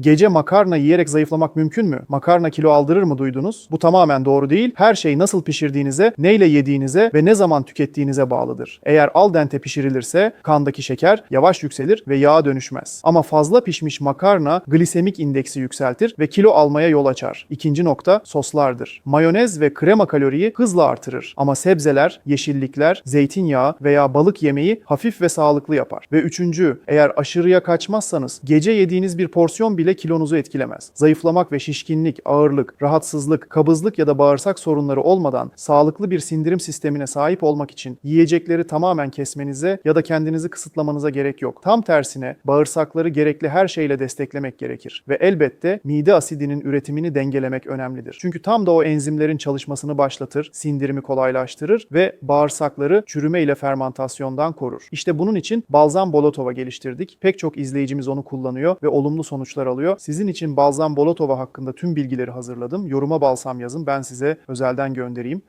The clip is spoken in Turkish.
Gece makarna yiyerek zayıflamak mümkün mü? Makarna kilo aldırır mı duydunuz? Bu tamamen doğru değil. Her şey nasıl pişirdiğinize, neyle yediğinize ve ne zaman tükettiğinize bağlıdır. Eğer al dente pişirilirse kandaki şeker yavaş yükselir ve yağa dönüşmez. Ama fazla pişmiş makarna glisemik indeksi yükseltir ve kilo almaya yol açar. İkinci nokta soslardır. Mayonez ve krema kaloriyi hızla artırır. Ama sebzeler, yeşillikler, zeytinyağı veya balık yemeği hafif ve sağlıklı yapar. Ve üçüncü, eğer aşırıya kaçmazsanız gece yediğiniz bir porsiyon bile kilonuzu etkilemez. Zayıflamak ve şişkinlik, ağırlık, rahatsızlık, kabızlık ya da bağırsak sorunları olmadan sağlıklı bir sindirim sistemine sahip olmak için yiyecekleri tamamen kesmenize ya da kendinizi kısıtlamanıza gerek yok. Tam tersine bağırsakları gerekli her şeyle desteklemek gerekir. Ve elbette mide asidinin üretimini dengelemek önemlidir. Çünkü tam da o enzimlerin çalışmasını başlatır, sindirimi kolaylaştırır ve bağırsakları çürüme ile fermantasyondan korur. İşte bunun için balzam bolotova geliştirdik. Pek çok izleyicimiz onu kullanıyor ve olumlu sonuçlar alıyor. Sizin için balzam bolotova hakkında tüm bilgileri hazırladım. Yoruma balsam yazın ben size özelden göndereyim.